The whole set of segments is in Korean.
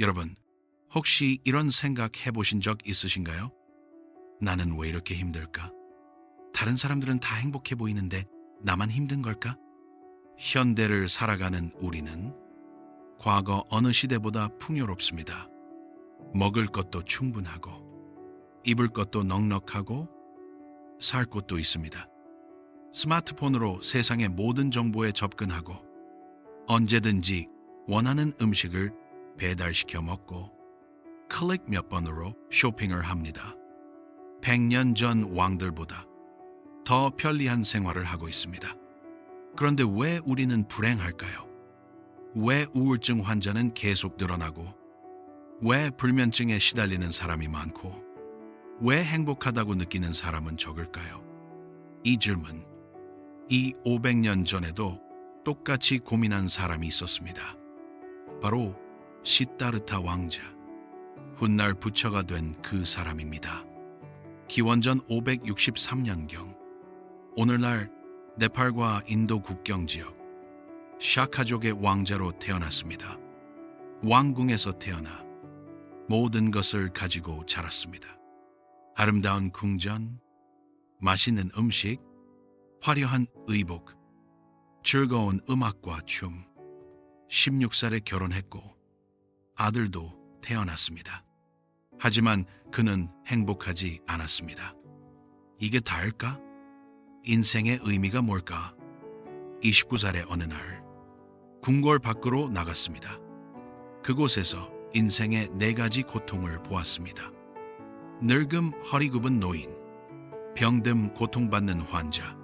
여러분, 혹시 이런 생각 해보신 적 있으신가요? 나는 왜 이렇게 힘들까? 다른 사람들은 다 행복해 보이는데 나만 힘든 걸까? 현대를 살아가는 우리는 과거 어느 시대보다 풍요롭습니다. 먹을 것도 충분하고, 입을 것도 넉넉하고, 살 곳도 있습니다. 스마트폰으로 세상의 모든 정보에 접근하고, 언제든지 원하는 음식을 배달시켜 먹고, 클릭 몇 번으로 쇼핑을 합니다. 100년 전 왕들보다 더 편리한 생활을 하고 있습니다. 그런데 왜 우리는 불행할까요? 왜 우울증 환자는 계속 늘어나고, 왜 불면증에 시달리는 사람이 많고, 왜 행복하다고 느끼는 사람은 적을까요? 이 질문, 이 500년 전에도 똑같이 고민한 사람이 있었습니다. 바로 시타르타 왕자, 훗날 부처가 된 그 사람입니다. 기원전 563년경, 오늘날 네팔과 인도 국경 지역 샤카족의 왕자로 태어났습니다. 왕궁에서 태어나 모든 것을 가지고 자랐습니다. 아름다운 궁전, 맛있는 음식, 화려한 의복, 즐거운 음악과 춤. 16살에 결혼했고 아들도 태어났습니다. 하지만 그는 행복하지 않았습니다. 이게 다일까? 인생의 의미가 뭘까? 29살의 어느 날, 궁궐 밖으로 나갔습니다. 그곳에서 인생의 네 가지 고통을 보았습니다. 늙음 허리 굽은 노인, 병듦 고통받는 환자,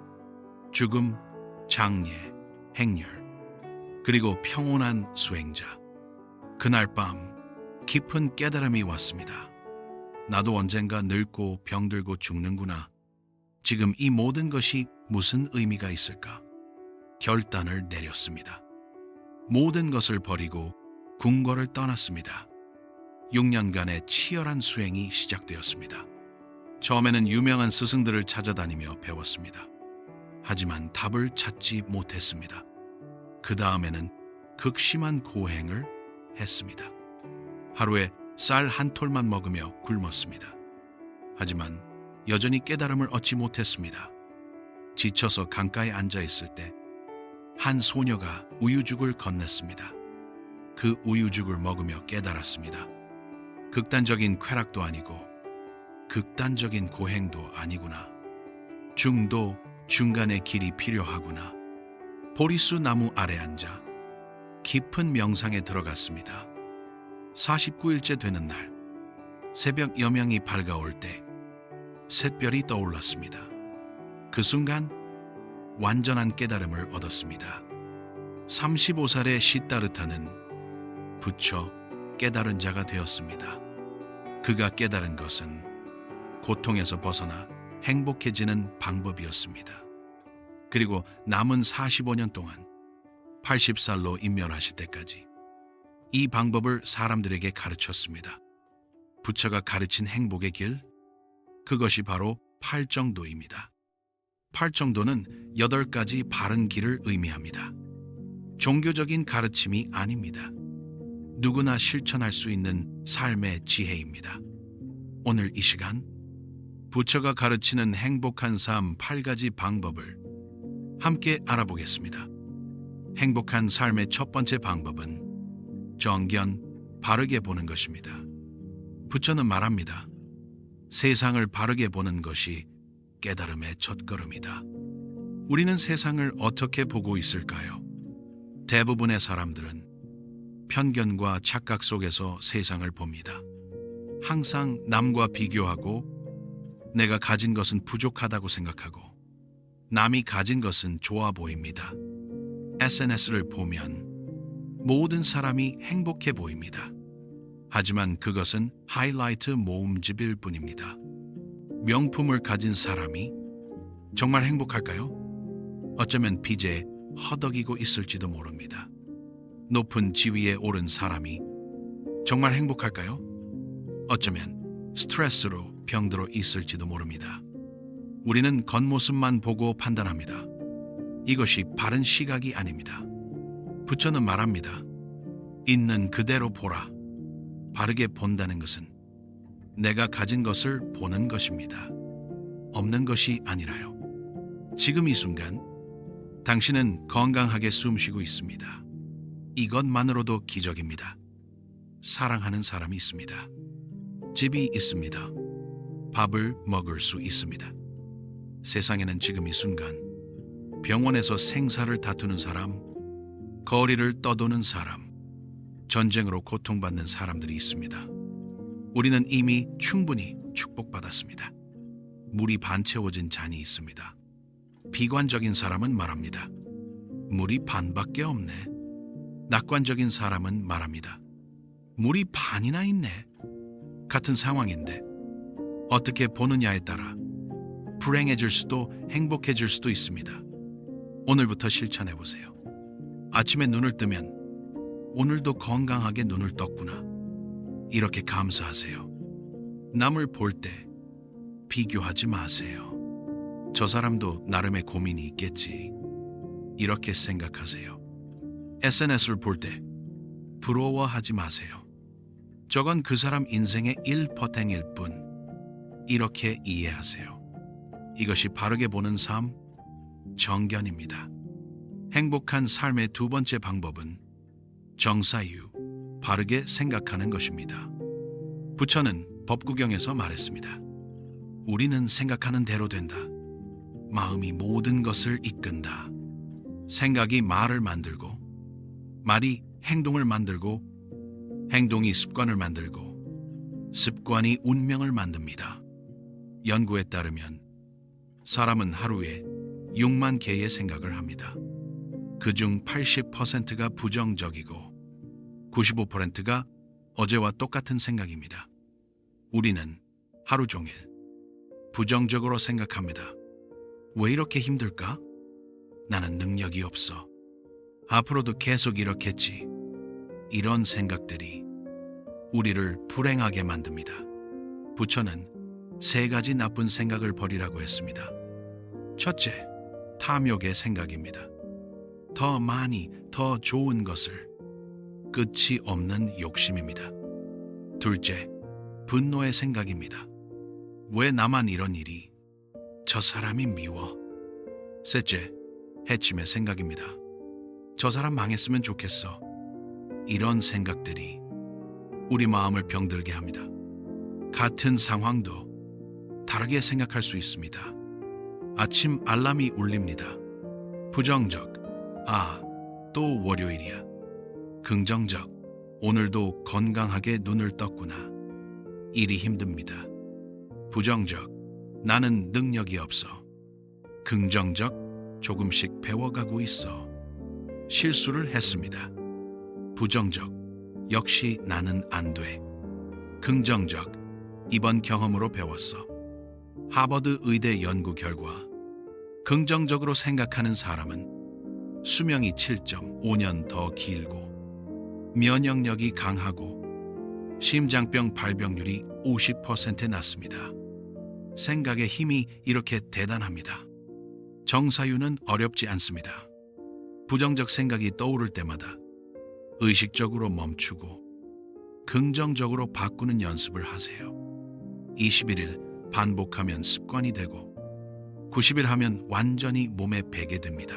죽음, 장례, 행렬, 그리고 평온한 수행자. 그날 밤 깊은 깨달음이 왔습니다. 나도 언젠가 늙고 병들고 죽는구나. 지금 이 모든 것이 무슨 의미가 있을까? 결단을 내렸습니다. 모든 것을 버리고 궁궐을 떠났습니다. 6년간의 치열한 수행이 시작되었습니다. 처음에는 유명한 스승들을 찾아다니며 배웠습니다. 하지만 답을 찾지 못했습니다. 그 다음에는 극심한 고행을 했습니다. 하루에 쌀 한 톨만 먹으며 굶었습니다. 하지만 여전히 깨달음을 얻지 못했습니다. 지쳐서 강가에 앉아 있을 때 한 소녀가 우유죽을 건넸습니다. 그 우유죽을 먹으며 깨달았습니다. 극단적인 쾌락도 아니고 극단적인 고행도 아니구나. 중도 중간의 길이 필요하구나. 보리수 나무 아래 앉아 깊은 명상에 들어갔습니다. 49일째 되는 날, 새벽 여명이 밝아올 때 샛별이 떠올랐습니다. 그 순간 완전한 깨달음을 얻었습니다. 35살의 시따르타는 부처 깨달은 자가 되었습니다. 그가 깨달은 것은 고통에서 벗어나 행복해지는 방법이었습니다. 그리고 남은 45년 동안 80살로 인멸하실 때까지 이 방법을 사람들에게 가르쳤습니다. 부처가 가르친 행복의 길, 그것이 바로 팔정도입니다. 팔정도는 여덟 가지 바른 길을 의미합니다. 종교적인 가르침이 아닙니다. 누구나 실천할 수 있는 삶의 지혜입니다. 오늘 이 시간 부처가 가르치는 행복한 삶 8가지 방법을 함께 알아보겠습니다. 행복한 삶의 첫 번째 방법은 정견, 바르게 보는 것입니다. 부처는 말합니다. 세상을 바르게 보는 것이 깨달음의 첫걸음이다. 우리는 세상을 어떻게 보고 있을까요? 대부분의 사람들은 편견과 착각 속에서 세상을 봅니다. 항상 남과 비교하고 내가 가진 것은 부족하다고 생각하고 남이 가진 것은 좋아 보입니다. SNS를 보면 모든 사람이 행복해 보입니다. 하지만 그것은 하이라이트 모음집일 뿐입니다. 명품을 가진 사람이 정말 행복할까요? 어쩌면 빚에 허덕이고 있을지도 모릅니다. 높은 지위에 오른 사람이 정말 행복할까요? 어쩌면 스트레스로 병들어 있을지도 모릅니다. 우리는 겉모습만 보고 판단합니다. 이것이 바른 시각이 아닙니다. 부처는 말합니다. 있는 그대로 보라. 바르게 본다는 것은 내가 가진 것을 보는 것입니다. 없는 것이 아니라요. 지금 이 순간 당신은 건강하게 숨 쉬고 있습니다. 이것만으로도 기적입니다. 사랑하는 사람이 있습니다. 집이 있습니다. 밥을 먹을 수 있습니다. 세상에는 지금 이 순간 병원에서 생사를 다투는 사람, 거리를 떠도는 사람, 전쟁으로 고통받는 사람들이 있습니다. 우리는 이미 충분히 축복받았습니다. 물이 반 채워진 잔이 있습니다. 비관적인 사람은 말합니다. 물이 반밖에 없네. 낙관적인 사람은 말합니다. 물이 반이나 있네. 같은 상황인데 어떻게 보느냐에 따라 불행해질 수도 행복해질 수도 있습니다. 오늘부터 실천해 보세요. 아침에 눈을 뜨면 오늘도 건강하게 눈을 떴구나. 이렇게 감사하세요. 남을 볼 때 비교하지 마세요. 저 사람도 나름의 고민이 있겠지. 이렇게 생각하세요. SNS를 볼 때 부러워하지 마세요. 저건 그 사람 인생의 1%일 뿐. 이렇게 이해하세요. 이것이 바르게 보는 삶, 정견입니다. 행복한 삶의 두 번째 방법은 정사유, 바르게 생각하는 것입니다. 부처는 법구경에서 말했습니다. 우리는 생각하는 대로 된다. 마음이 모든 것을 이끈다. 생각이 말을 만들고, 말이 행동을 만들고, 행동이 습관을 만들고, 습관이 운명을 만듭니다. 연구에 따르면 사람은 하루에 6만 개의 생각을 합니다. 그중 80%가 부정적이고 95%가 어제와 똑같은 생각입니다. 우리는 하루 종일 부정적으로 생각합니다. 왜 이렇게 힘들까? 나는 능력이 없어. 앞으로도 계속 이렇겠지. 이런 생각들이 우리를 불행하게 만듭니다. 부처는 세 가지 나쁜 생각을 버리라고 했습니다. 첫째, 탐욕의 생각입니다. 더 많이, 더 좋은 것을 끝이 없는 욕심입니다. 둘째, 분노의 생각입니다. 왜 나만 이런 일이? 저 사람이 미워. 셋째, 해침의 생각입니다. 저 사람 망했으면 좋겠어. 이런 생각들이 우리 마음을 병들게 합니다. 같은 상황도 다르게 생각할 수 있습니다. 아침 알람이 울립니다. 부정적, 아, 또 월요일이야. 긍정적, 오늘도 건강하게 눈을 떴구나. 일이 힘듭니다. 부정적, 나는 능력이 없어. 긍정적, 조금씩 배워가고 있어. 실수를 했습니다. 부정적, 역시 나는 안 돼. 긍정적, 이번 경험으로 배웠어. 하버드 의대 연구 결과 긍정적으로 생각하는 사람은 수명이 7.5년 더 길고 면역력이 강하고 심장병 발병률이 50% 낮습니다. 생각의 힘이 이렇게 대단합니다. 정사유는 어렵지 않습니다. 부정적 생각이 떠오를 때마다 의식적으로 멈추고 긍정적으로 바꾸는 연습을 하세요. 21일 반복하면 습관이 되고 90일 하면 완전히 몸에 배게 됩니다.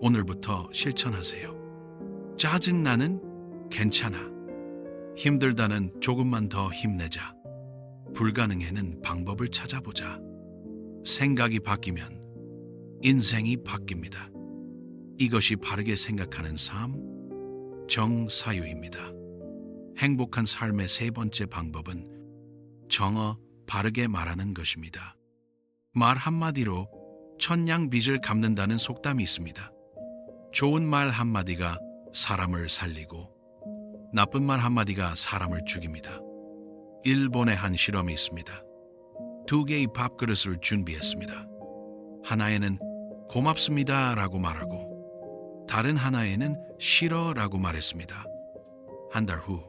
오늘부터 실천하세요. 짜증나는 괜찮아. 힘들다는 조금만 더 힘내자. 불가능해는 방법을 찾아보자. 생각이 바뀌면 인생이 바뀝니다. 이것이 바르게 생각하는 삶, 정사유입니다. 행복한 삶의 세 번째 방법은 정어 바르게 말하는 것입니다. 말 한마디로 천냥 빚을 갚는다는 속담이 있습니다. 좋은 말 한마디가 사람을 살리고 나쁜 말 한마디가 사람을 죽입니다. 일본의 한 실험이 있습니다. 두 개의 밥그릇을 준비했습니다. 하나에는 고맙습니다 라고 말하고 다른 하나에는 싫어 라고 말했습니다. 한 달 후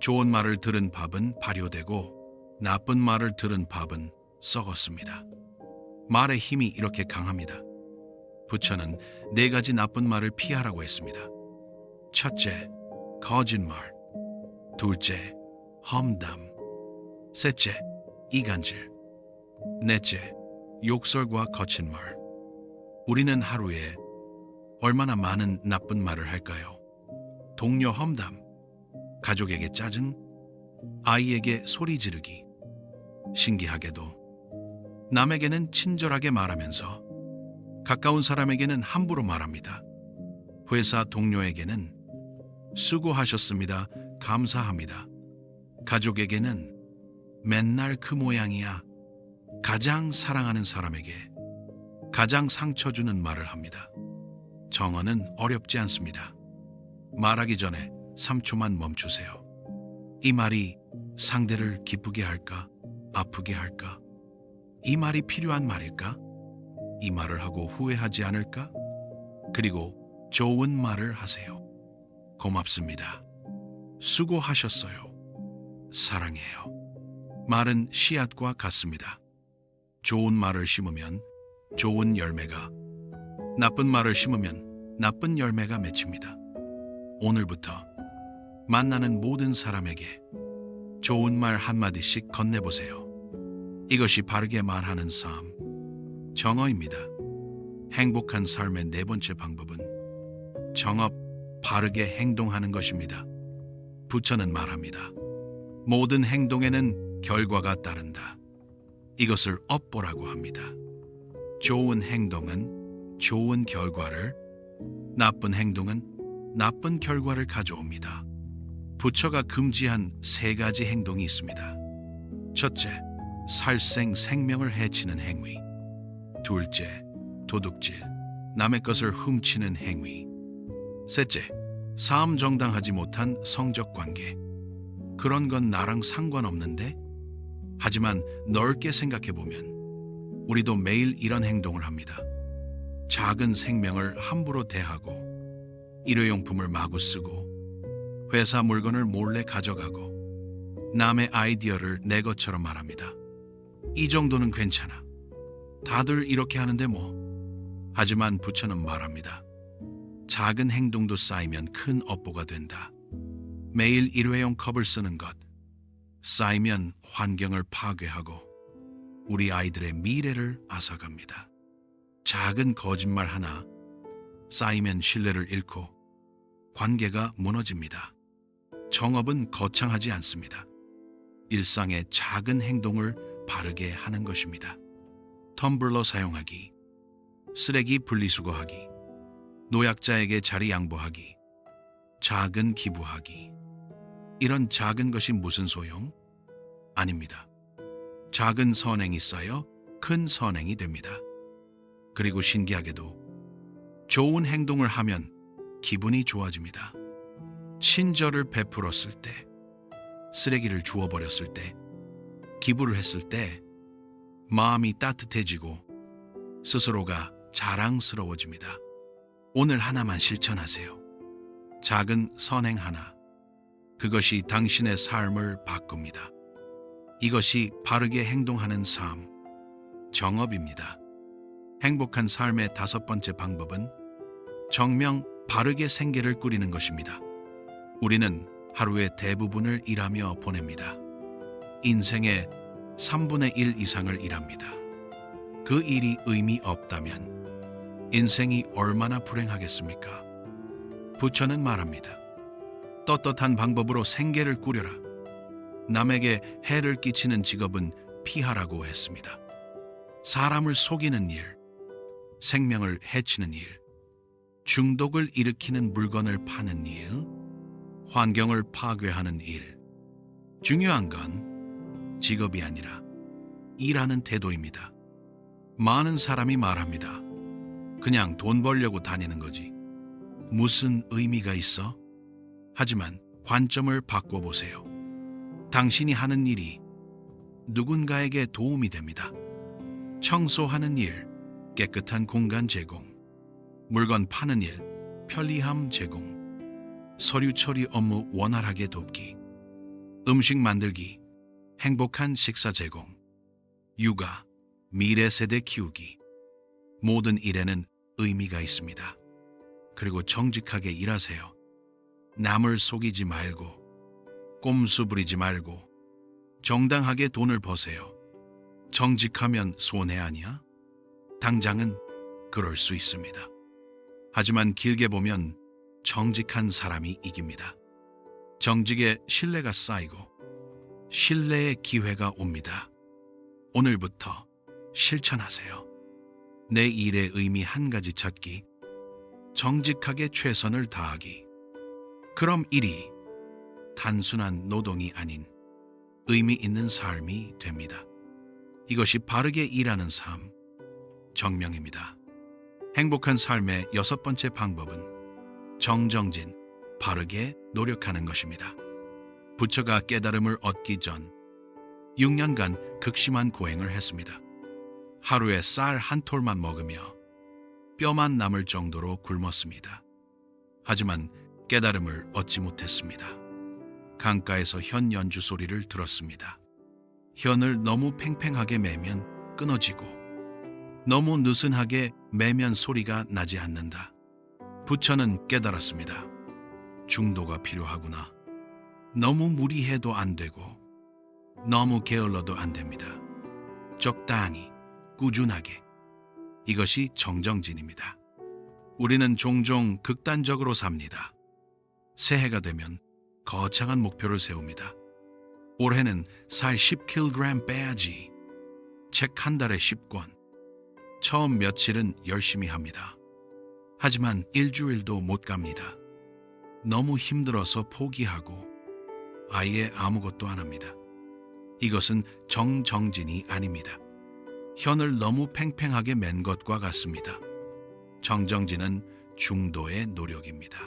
좋은 말을 들은 밥은 발효되고 나쁜 말을 들은 밥은 썩었습니다. 말의 힘이 이렇게 강합니다. 부처는 네 가지 나쁜 말을 피하라고 했습니다. 첫째, 거짓말. 둘째, 험담. 셋째, 이간질. 넷째, 욕설과 거친 말. 우리는 하루에 얼마나 많은 나쁜 말을 할까요? 동료 험담, 가족에게 짜증, 아이에게 소리 지르기. 신기하게도 남에게는 친절하게 말하면서 가까운 사람에게는 함부로 말합니다. 회사 동료에게는 수고하셨습니다. 감사합니다. 가족에게는 맨날 그 모양이야. 가장 사랑하는 사람에게 가장 상처 주는 말을 합니다. 정어는 어렵지 않습니다. 말하기 전에 3초만 멈추세요. 이 말이 상대를 기쁘게 할까? 아프게 할까? 이 말이 필요한 말일까? 이 말을 하고 후회하지 않을까? 그리고 좋은 말을 하세요. 고맙습니다. 수고하셨어요. 사랑해요. 말은 씨앗과 같습니다. 좋은 말을 심으면 좋은 열매가, 나쁜 말을 심으면 나쁜 열매가 맺힙니다. 오늘부터 만나는 모든 사람에게 좋은 말 한마디씩 건네보세요. 이것이 바르게 말하는 삶, 정어입니다. 행복한 삶의 네 번째 방법은 정업, 바르게 행동하는 것입니다. 부처는 말합니다. 모든 행동에는 결과가 따른다. 이것을 업보라고 합니다. 좋은 행동은 좋은 결과를, 나쁜 행동은 나쁜 결과를 가져옵니다. 부처가 금지한 세 가지 행동이 있습니다. 첫째, 살생 생명을 해치는 행위. 둘째, 도둑질, 남의 것을 훔치는 행위. 셋째, 사음 정당하지 못한 성적 관계. 그런 건 나랑 상관없는데? 하지만 넓게 생각해 보면 우리도 매일 이런 행동을 합니다. 작은 생명을 함부로 대하고 일회용품을 마구 쓰고 회사 물건을 몰래 가져가고 남의 아이디어를 내 것처럼 말합니다. 이 정도는 괜찮아. 다들 이렇게 하는데 뭐. 하지만 부처는 말합니다. 작은 행동도 쌓이면 큰 업보가 된다. 매일 일회용 컵을 쓰는 것. 쌓이면 환경을 파괴하고 우리 아이들의 미래를 앗아갑니다. 작은 거짓말 하나 쌓이면 신뢰를 잃고 관계가 무너집니다. 정업은 거창하지 않습니다. 일상의 작은 행동을 바르게 하는 것입니다. 텀블러 사용하기, 쓰레기 분리수거하기, 노약자에게 자리 양보하기, 작은 기부하기. 이런 작은 것이 무슨 소용? 아닙니다. 작은 선행이 쌓여 큰 선행이 됩니다. 그리고 신기하게도 좋은 행동을 하면 기분이 좋아집니다. 친절을 베풀었을 때, 쓰레기를 주워버렸을 때, 기부를 했을 때, 마음이 따뜻해지고 스스로가 자랑스러워집니다. 오늘 하나만 실천하세요. 작은 선행 하나. 그것이 당신의 삶을 바꿉니다. 이것이 바르게 행동하는 삶, 정업입니다. 행복한 삶의 다섯 번째 방법은 정명 바르게 생계를 꾸리는 것입니다. 우리는 하루의 대부분을 일하며 보냅니다. 인생의 3분의 1 이상을 일합니다. 그 일이 의미 없다면 인생이 얼마나 불행하겠습니까? 부처는 말합니다. 떳떳한 방법으로 생계를 꾸려라. 남에게 해를 끼치는 직업은 피하라고 했습니다. 사람을 속이는 일, 생명을 해치는 일, 중독을 일으키는 물건을 파는 일, 환경을 파괴하는 일. 중요한 건 직업이 아니라 일하는 태도입니다. 많은 사람이 말합니다. 그냥 돈 벌려고 다니는 거지. 무슨 의미가 있어? 하지만 관점을 바꿔보세요. 당신이 하는 일이 누군가에게 도움이 됩니다. 청소하는 일, 깨끗한 공간 제공, 물건 파는 일, 편리함 제공, 서류 처리 업무 원활하게 돕기, 음식 만들기, 행복한 식사 제공, 육아, 미래 세대 키우기. 모든 일에는 의미가 있습니다. 그리고 정직하게 일하세요. 남을 속이지 말고 꼼수 부리지 말고 정당하게 돈을 버세요. 정직하면 손해 아니야? 당장은 그럴 수 있습니다. 하지만 길게 보면 정직한 사람이 이깁니다. 정직에 신뢰가 쌓이고 신뢰의 기회가 옵니다. 오늘부터 실천하세요. 내 일의 의미 한 가지 찾기, 정직하게 최선을 다하기. 그럼 일이 단순한 노동이 아닌 의미 있는 삶이 됩니다. 이것이 바르게 일하는 삶, 정명입니다. 행복한 삶의 여섯 번째 방법은 정정진, 바르게 노력하는 것입니다. 부처가 깨달음을 얻기 전 6년간 극심한 고행을 했습니다. 하루에 쌀 한 톨만 먹으며 뼈만 남을 정도로 굶었습니다. 하지만 깨달음을 얻지 못했습니다. 강가에서 현 연주 소리를 들었습니다. 현을 너무 팽팽하게 매면 끊어지고 너무 느슨하게 매면 소리가 나지 않는다. 부처는 깨달았습니다. 중도가 필요하구나. 너무 무리해도 안 되고 너무 게을러도 안 됩니다. 적당히 꾸준하게 이것이 정정진입니다. 우리는 종종 극단적으로 삽니다. 새해가 되면 거창한 목표를 세웁니다. 올해는 살 10kg 빼야지. 책 한 달에 10권. 처음 며칠은 열심히 합니다. 하지만 일주일도 못 갑니다. 너무 힘들어서 포기하고 아예 아무것도 안 합니다. 이것은 정정진이 아닙니다. 현을 너무 팽팽하게 맨 것과 같습니다. 정정진은 중도의 노력입니다.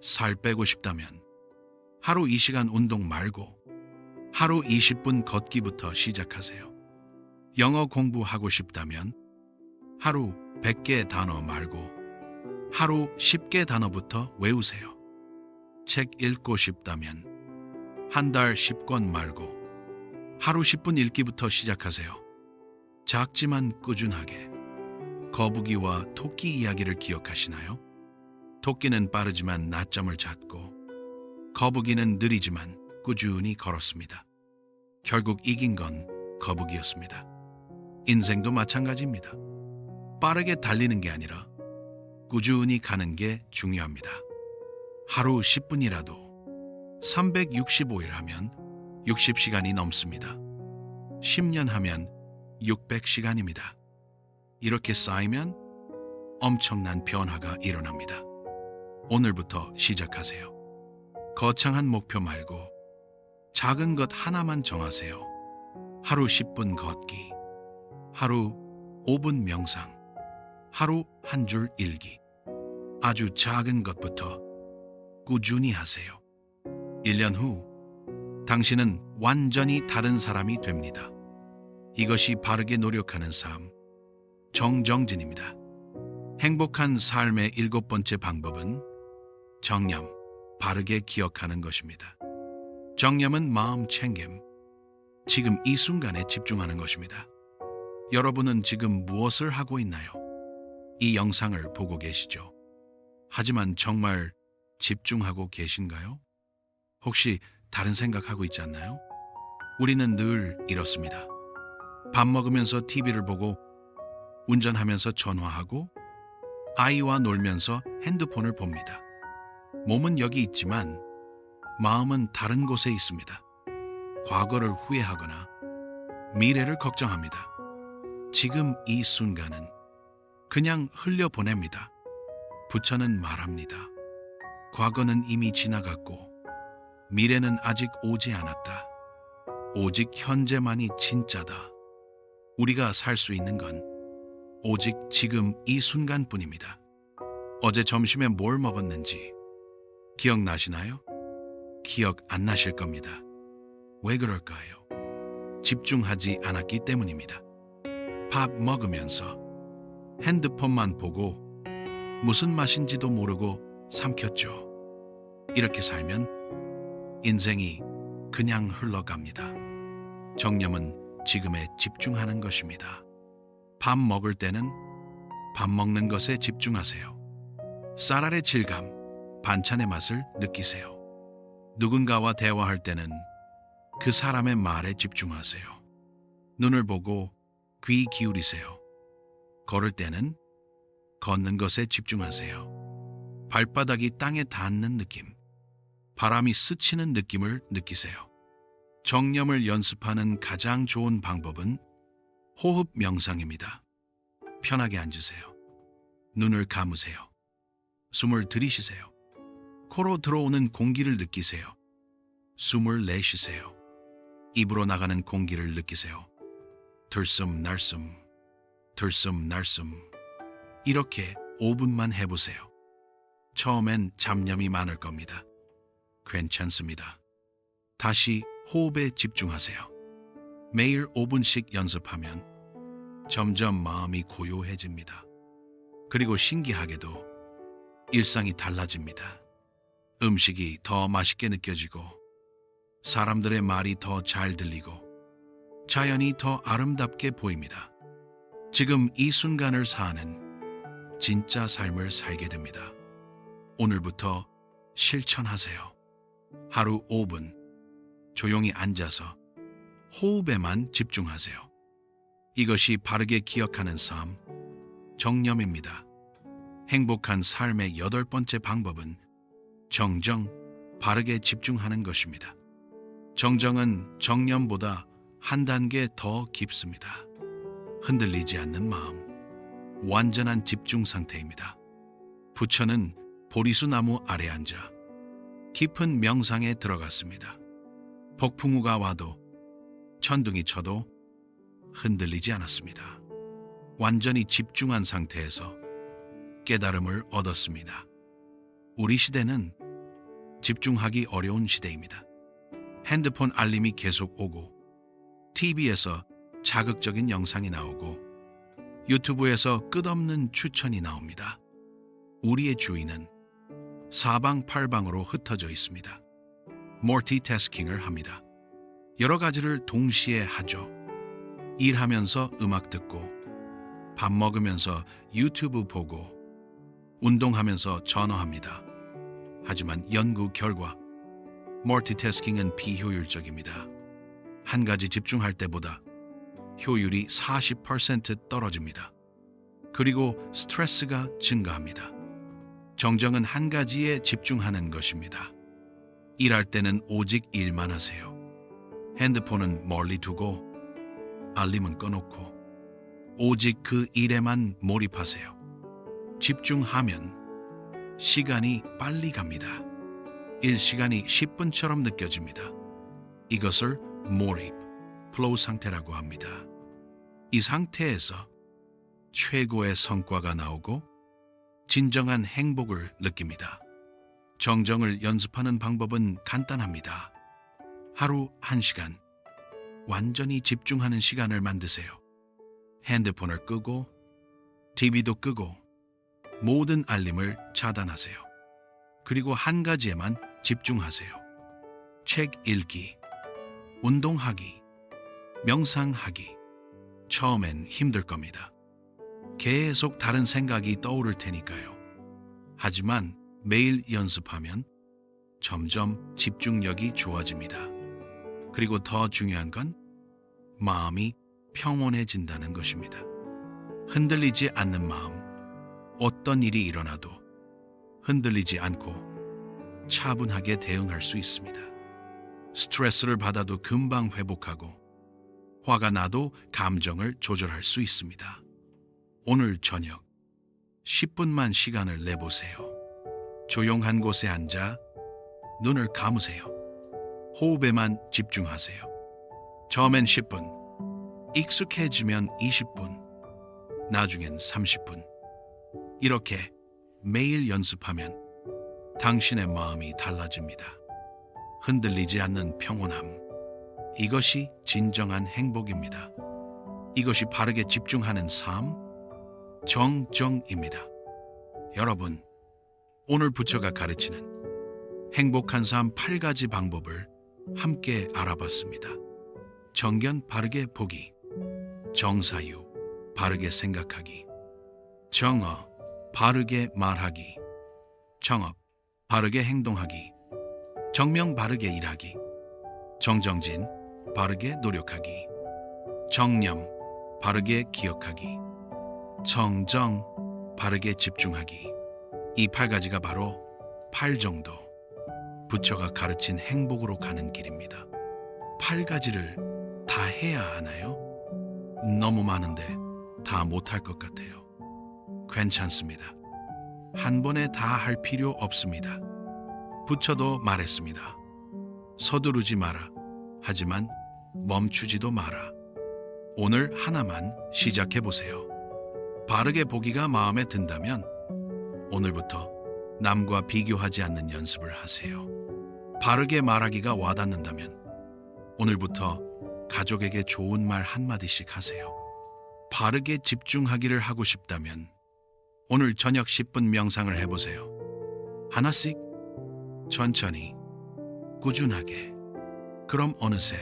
살 빼고 싶다면 하루 2시간 운동 말고 하루 20분 걷기부터 시작하세요. 영어 공부하고 싶다면 하루 100개 단어 말고 하루 10개 단어부터 외우세요. 책 읽고 싶다면 한 달 10권 말고 하루 10분 읽기부터 시작하세요. 작지만 꾸준하게 거북이와 토끼 이야기를 기억하시나요? 토끼는 빠르지만 나점을 잡고 거북이는 느리지만 꾸준히 걸었습니다. 결국 이긴 건 거북이였습니다. 인생도 마찬가지입니다. 빠르게 달리는 게 아니라 꾸준히 가는 게 중요합니다. 하루 10분이라도 365일 하면 60시간이 넘습니다. 10년 하면 600시간입니다. 이렇게 쌓이면 엄청난 변화가 일어납니다. 오늘부터 시작하세요. 거창한 목표 말고 작은 것 하나만 정하세요. 하루 10분 걷기, 하루 5분 명상, 하루 한 줄 일기. 아주 작은 것부터 꾸준히 하세요. 1년 후 당신은 완전히 다른 사람이 됩니다. 이것이 바르게 노력하는 삶, 정정진입니다. 행복한 삶의 일곱 번째 방법은 정념, 바르게 기억하는 것입니다. 정념은 마음 챙김, 지금 이 순간에 집중하는 것입니다. 여러분은 지금 무엇을 하고 있나요? 이 영상을 보고 계시죠? 하지만 정말 집중하고 계신가요? 혹시 다른 생각하고 있지 않나요? 우리는 늘 이렇습니다. 밥 먹으면서 TV를 보고 운전하면서 전화하고 아이와 놀면서 핸드폰을 봅니다. 몸은 여기 있지만 마음은 다른 곳에 있습니다. 과거를 후회하거나 미래를 걱정합니다. 지금 이 순간은 그냥 흘려보냅니다. 부처는 말합니다. 과거는 이미 지나갔고 미래는 아직 오지 않았다. 오직 현재만이 진짜다. 우리가 살 수 있는 건 오직 지금 이 순간뿐입니다. 어제 점심에 뭘 먹었는지 기억나시나요? 기억 안 나실 겁니다. 왜 그럴까요? 집중하지 않았기 때문입니다. 밥 먹으면서 핸드폰만 보고 무슨 맛인지도 모르고 삼켰죠. 이렇게 살면 인생이 그냥 흘러갑니다. 정념은 지금에 집중하는 것입니다. 밥 먹을 때는 밥 먹는 것에 집중하세요. 쌀알의 질감, 반찬의 맛을 느끼세요. 누군가와 대화할 때는 그 사람의 말에 집중하세요. 눈을 보고 귀 기울이세요. 걸을 때는 걷는 것에 집중하세요. 발바닥이 땅에 닿는 느낌, 바람이 스치는 느낌을 느끼세요. 정념을 연습하는 가장 좋은 방법은 호흡 명상입니다. 편하게 앉으세요. 눈을 감으세요. 숨을 들이쉬세요. 코로 들어오는 공기를 느끼세요. 숨을 내쉬세요. 입으로 나가는 공기를 느끼세요. 들숨 날숨, 들숨 날숨. 이렇게 5분만 해보세요. 처음엔 잡념이 많을 겁니다. 괜찮습니다. 다시 호흡에 집중하세요. 매일 5분씩 연습하면 점점 마음이 고요해집니다. 그리고 신기하게도 일상이 달라집니다. 음식이 더 맛있게 느껴지고 사람들의 말이 더 잘 들리고 자연이 더 아름답게 보입니다. 지금 이 순간을 사는 진짜 삶을 살게 됩니다. 오늘부터 실천하세요. 하루 5분 조용히 앉아서 호흡에만 집중하세요. 이것이 바르게 기억하는 삶, 정념입니다. 행복한 삶의 여덟 번째 방법은 정정, 바르게 집중하는 것입니다. 정정은 정념보다 한 단계 더 깊습니다. 흔들리지 않는 마음, 완전한 집중 상태입니다. 부처는 보리수 나무 아래 앉아 깊은 명상에 들어갔습니다. 폭풍우가 와도 천둥이 쳐도 흔들리지 않았습니다. 완전히 집중한 상태에서 깨달음을 얻었습니다. 우리 시대는 집중하기 어려운 시대입니다. 핸드폰 알림이 계속 오고, TV에서 자극적인 영상이 나오고, 유튜브에서 끝없는 추천이 나옵니다. 우리의 주의는 사방팔방으로 흩어져 있습니다. 멀티태스킹을 합니다. 여러 가지를 동시에 하죠. 일하면서 음악 듣고, 밥 먹으면서 유튜브 보고, 운동하면서 전화합니다. 하지만 연구 결과 멀티태스킹은 비효율적입니다. 한 가지 집중할 때보다 효율이 40% 떨어집니다. 그리고 스트레스가 증가합니다. 정정은 한 가지에 집중하는 것입니다. 일할 때는 오직 일만 하세요. 핸드폰은 멀리 두고 알림은 꺼놓고 오직 그 일에만 몰입하세요. 집중하면 시간이 빨리 갑니다. 1시간이 10분처럼 느껴집니다. 이것을 몰입, 플로우 상태라고 합니다. 이 상태에서 최고의 성과가 나오고 진정한 행복을 느낍니다. 정정을 연습하는 방법은 간단합니다. 하루 1시간 완전히 집중하는 시간을 만드세요. 핸드폰을 끄고 TV도 끄고 모든 알림을 차단하세요. 그리고 한 가지에만 집중하세요. 책 읽기, 운동하기, 명상하기. 처음엔 힘들 겁니다. 계속 다른 생각이 떠오를 테니까요. 하지만 매일 연습하면 점점 집중력이 좋아집니다. 그리고 더 중요한 건 마음이 평온해진다는 것입니다. 흔들리지 않는 마음, 어떤 일이 일어나도 흔들리지 않고 차분하게 대응할 수 있습니다. 스트레스를 받아도 금방 회복하고 화가 나도 감정을 조절할 수 있습니다. 오늘 저녁 10분만 시간을 내보세요. 조용한 곳에 앉아 눈을 감으세요. 호흡에만 집중하세요. 처음엔 10분, 익숙해지면 20분, 나중엔 30분. 이렇게 매일 연습하면 당신의 마음이 달라집니다. 흔들리지 않는 평온함. 이것이 진정한 행복입니다. 이것이 바르게 집중하는 삶, 정정입니다. 여러분, 오늘 부처가 가르치는 행복한 삶 8가지 방법을 함께 알아봤습니다. 정견 바르게 보기, 정사유 바르게 생각하기, 정어 바르게 말하기, 정업 바르게 행동하기, 정명 바르게 일하기. 정정진 바르게 노력하기. 정념 바르게 기억하기. 정정 바르게 집중하기. 이 팔 가지가 바로 팔 정도. 부처가 가르친 행복으로 가는 길입니다. 팔 가지를 다 해야 하나요? 너무 많은데 다 못할 것 같아요. 괜찮습니다. 한 번에 다 할 필요 없습니다. 부처도 말했습니다. 서두르지 마라. 하지만 멈추지도 마라. 오늘 하나만 시작해 보세요. 바르게 보기가 마음에 든다면 오늘부터 남과 비교하지 않는 연습을 하세요. 바르게 말하기가 와닿는다면 오늘부터 가족에게 좋은 말 한마디씩 하세요. 바르게 집중하기를 하고 싶다면 오늘 저녁 10분 명상을 해보세요. 하나씩 천천히 꾸준하게 그럼 어느새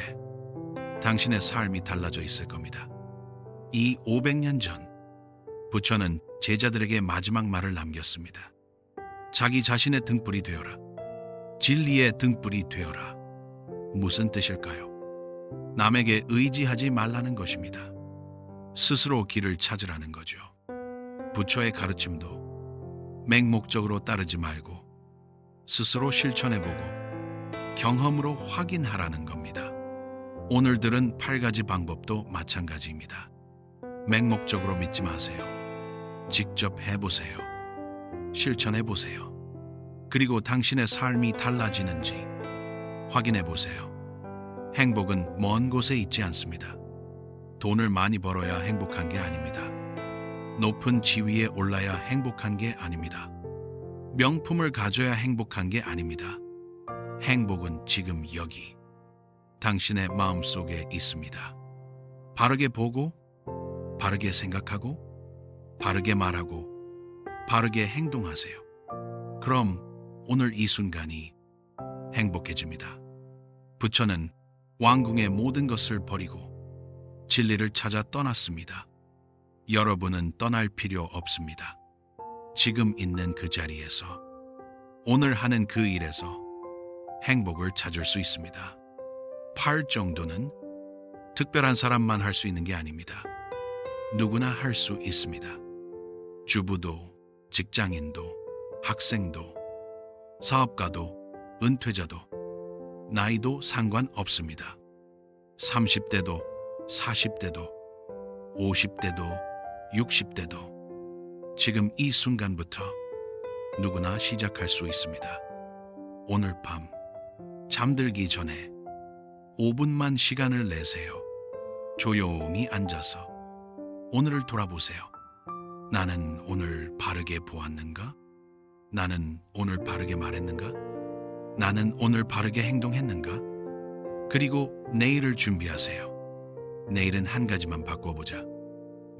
당신의 삶이 달라져 있을 겁니다. 이 500년 전 부처는 제자들에게 마지막 말을 남겼습니다. 자기 자신의 등불이 되어라. 진리의 등불이 되어라. 무슨 뜻일까요? 남에게 의지하지 말라는 것입니다. 스스로 길을 찾으라는 거죠. 부처의 가르침도 맹목적으로 따르지 말고 스스로 실천해보고 경험으로 확인하라는 겁니다. 오늘 들은 8가지 방법도 마찬가지입니다. 맹목적으로 믿지 마세요. 직접 해보세요. 실천해보세요. 그리고 당신의 삶이 달라지는지 확인해보세요. 행복은 먼 곳에 있지 않습니다. 돈을 많이 벌어야 행복한 게 아닙니다. 높은 지위에 올라야 행복한 게 아닙니다. 명품을 가져야 행복한 게 아닙니다. 행복은 지금 여기 당신의 마음 속에 있습니다. 바르게 보고, 바르게 생각하고, 바르게 말하고, 바르게 행동하세요. 그럼 오늘 이 순간이 행복해집니다. 부처는 왕궁의 모든 것을 버리고 진리를 찾아 떠났습니다. 여러분은 떠날 필요 없습니다. 지금 있는 그 자리에서 오늘 하는 그 일에서 행복을 찾을 수 있습니다. 팔 정도는 특별한 사람만 할 수 있는 게 아닙니다. 누구나 할 수 있습니다. 주부도, 직장인도, 학생도, 사업가도, 은퇴자도, 나이도 상관없습니다. 30대도, 40대도, 50대도, 60대도, 지금 이 순간부터 누구나 시작할 수 있습니다. 오늘 밤, 잠들기 전에 5분만 시간을 내세요. 조용히 앉아서 오늘을 돌아보세요. 나는 오늘 바르게 보았는가? 나는 오늘 바르게 말했는가? 나는 오늘 바르게 행동했는가? 그리고 내일을 준비하세요. 내일은 한 가지만 바꿔보자.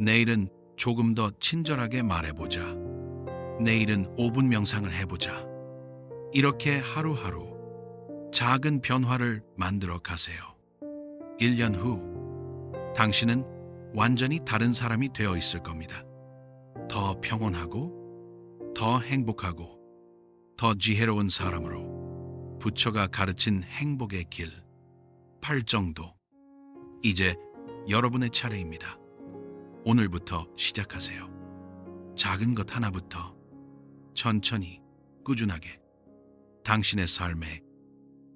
내일은 조금 더 친절하게 말해보자. 내일은 5분 명상을 해보자. 이렇게 하루하루 작은 변화를 만들어 가세요. 1년 후 당신은 완전히 다른 사람이 되어 있을 겁니다. 더 평온하고 더 행복하고 더 지혜로운 사람으로 부처가 가르친 행복의 길 팔정도 이제 여러분의 차례입니다. 오늘부터 시작하세요. 작은 것 하나부터 천천히 꾸준하게 당신의 삶에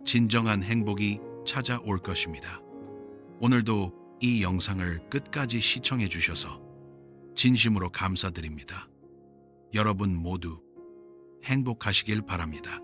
진정한 행복이 찾아올 것입니다. 오늘도 이 영상을 끝까지 시청해 주셔서 진심으로 감사드립니다. 여러분 모두 행복하시길 바랍니다.